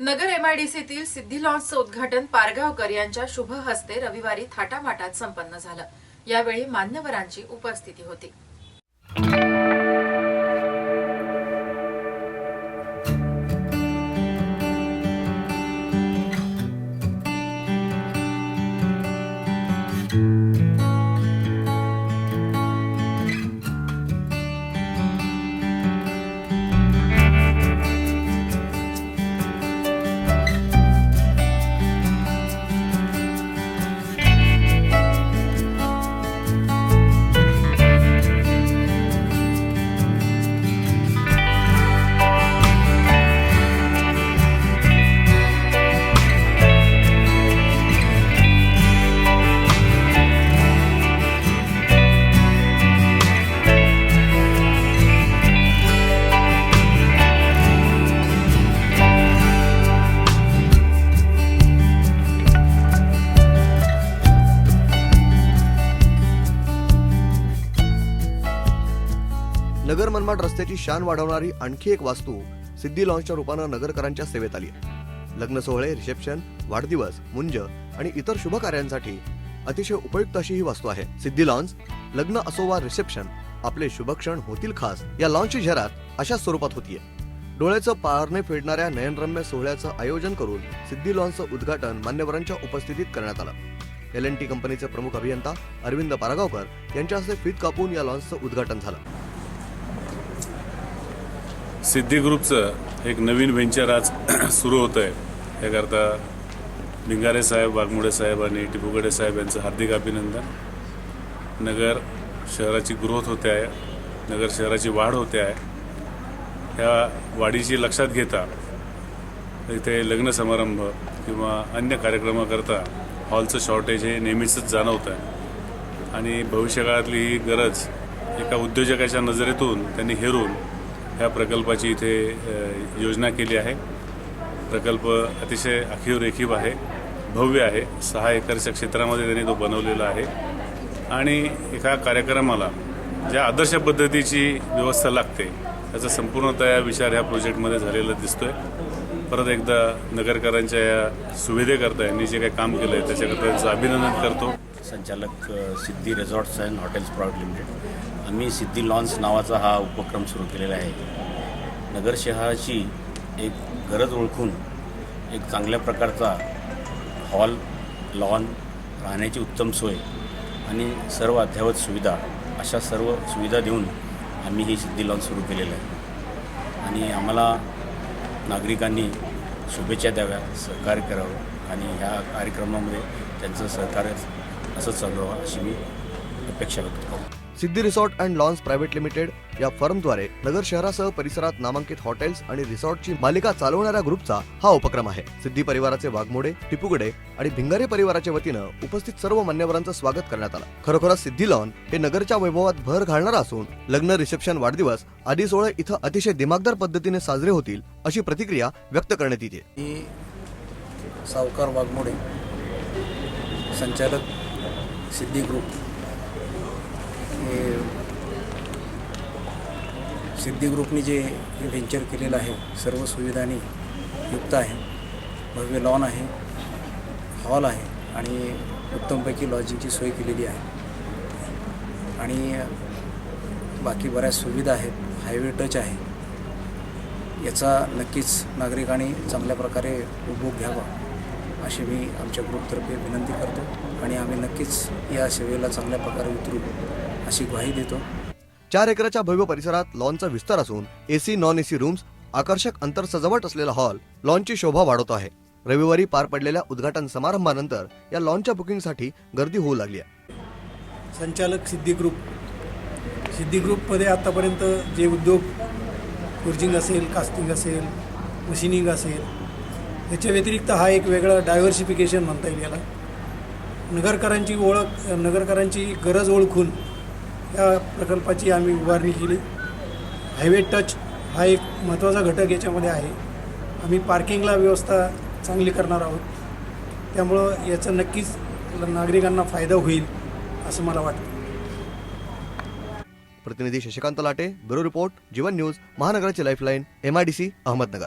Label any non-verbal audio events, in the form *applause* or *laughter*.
नगर एमआयडीसीतील सिद्धी लॉन्सचं उद्घाटन पारगावकर यांच्या शुभ हस्ते रविवारी थाटामाटात संपन्न झालं. यावेळी मान्यवरांची उपस्थिती होती. नगर मनमाड रस्त्याची शान वाढवणारी आणखी एक वास्तू सिद्धी लॉन्सच्या रूपानं नगरकरांच्या सेवेत आली आहे. लग्न सोहळे रिसेप्शन वाढदिवस मुंज आणि इतर शुभ कार्यांसाठी अतिशय उपयुक्त अशी ही वास्तू आहे. सिद्धी लॉन्स लग्न असो वा रिसेप्शन आपले शुभक्षण होतील खास या लॉन्चची जाहिरात अशा स्वरूपात होतीये. डोळ्याचं पारणे फेडणाऱ्या नयनरम्य सोहळ्याचं आयोजन करून सिद्धी लॉन्सचं उद्घाटन मान्यवरांच्या उपस्थितीत करण्यात आलं. एल एन टी कंपनीचे प्रमुख अभियंता अरविंद पारागावकर यांच्या हस्ते फीत कापून या लॉन्सचं उद्घाटन झालं. सिद्धी ग्रुपचं एक नवीन व्हेंचर आज *clears throat* सुरू होतं आहे याकरता भिंगारे साहेब वाघमोडे साहेब आणि टिपूगडे साहेब यांचं हार्दिक अभिनंदन. नगर शहराची ग्रोथ होते आहे. नगर शहराची वाढ होते आहे. ह्या वाढीची लक्षात घेता इथे लग्न समारंभ किंवा अन्य कार्यक्रमाकरता हॉलचं शॉर्टेज हे नेहमीचंच जाणवतं आहे आणि भविष्यकाळातली ही गरज एका उद्योजकाच्या नजरेतून त्यांनी हेरून ह्या प्रकल्पाची इथे योजना केली आहे. प्रकल्प अतिशय आखीव रेखीव आहे भव्य आहे. सहा एकरच्या क्षेत्रामध्ये त्यांनी तो बनवलेला आहे. आणि एका कार्यक्रमाला ज्या आदर्श पद्धतीची व्यवस्था लागते त्याचा संपूर्णतया विचार ह्या प्रोजेक्टमध्ये झालेला दिसतोय. परत एकदा नगरकरांच्या या सुविधेकरता यांनी जे काही काम केलं आहे त्याच्याकरता त्यांचं अभिनंदन करतो. संचालक Siddhi resorts and hotels private limited. आम्ही सिद्धी लॉन्स नावाचा हा उपक्रम सुरू केलेला आहे. नगर शहराची एक गरज ओळखून एक चांगल्या प्रकारचा हॉल लॉन राहण्याची उत्तम सोय आणि सर्व अद्ययावत सुविधा अशा सर्व सुविधा देऊन आम्ही ही सिद्धी लॉन्स सुरू केलेलं आहे. आणि आम्हाला नागरिकांनी शुभेच्छा द्याव्या सहकार्य करावं आणि ह्या कार्यक्रमामध्ये त्यांचं सहकार्य असंच चालू अशी मी अपेक्षा व्यक्त करतो. Siddhi resort and lawns private limited या फर्मद्वारे नगर शहरासह परिसरात नामांकित हॉटेल्स आणि रिसॉर्टची मालिका चालवणाऱ्या ग्रुपचा हा उपक्रम आहे. सिद्धी परिवाराचे वाघमोडे टिपुगडे आणि भिंगारे परिवाराच्या वतीनं उपस्थित सर्व मान्यवरांचं स्वागत करण्यात आलं. खरोखरच सिद्धी लॉन हे नगरच्या वैभवात भर घालणारा असून लग्न रिसेप्शन वाढदिवस आदी सोहळे इथं अतिशय दिमागदार पद्धतीने साजरे होतील अशी प्रतिक्रिया व्यक्त करण्यात येते. सावकार वाघमोडे संचालक सिद्धी ग्रुप. सिद्धी ग्रुपने जे व्हेंचर केलेलं आहे सर्व सुविधांनी युक्त आहे. भव्य लॉन आहे हॉल आहे आणि उत्तमपैकी लॉजिंगची सोय केलेली आहे. आणि बाकी बऱ्याच सुविधा आहेत. हायवे टच आहे. याचा नक्कीच नागरिकांनी चांगल्या प्रकारे उपभोग घ्यावा. अशी मी आमच्या ग्रुपतर्फे विनंती करतो आणि आम्ही नक्कीच या सेवेला चांगल्या प्रकारे उतरू अशी ग्वाही देतो. चार एकराच्या भव्य परिसरात लॉनचा विस्तार असून एसी नॉन एसी रूम्स आकर्षक अंतर सजावट असलेला हॉल लॉनची शोभा वाढवतो आहे. रविवारी पार पडलेल्या उद्घाटन समारंभानंतर या लॉनच्या बुकिंगसाठी गर्दी होऊ लागली आहे. संचालक सिद्धी ग्रुप. सिद्धी ग्रुपमध्ये आत्तापर्यंत जे उद्योग फोर्जिंग असेल कास्टिंग असेल मशिनिंग असेल याच्या व्यतिरिक्त हा एक वेगळा डायव्हर्सिफिकेशन म्हणता येईल याला. नगरकरांची ओळख नगरकरांची गरज ओळखून या प्रकल्पाची आम्ही उभारणी केली. हायवे टच हा एक महत्त्वाचा घटक याच्यामध्ये आहे. आम्ही पार्किंगला व्यवस्था चांगली करणार आहोत. त्यामुळं याचा नक्कीच नागरिकांना फायदा होईल असं मला वाटतं. प्रतिनिधी Shashikant Late bureau report Jeevan news महानगराची lifeline MIDC Ahmednagar.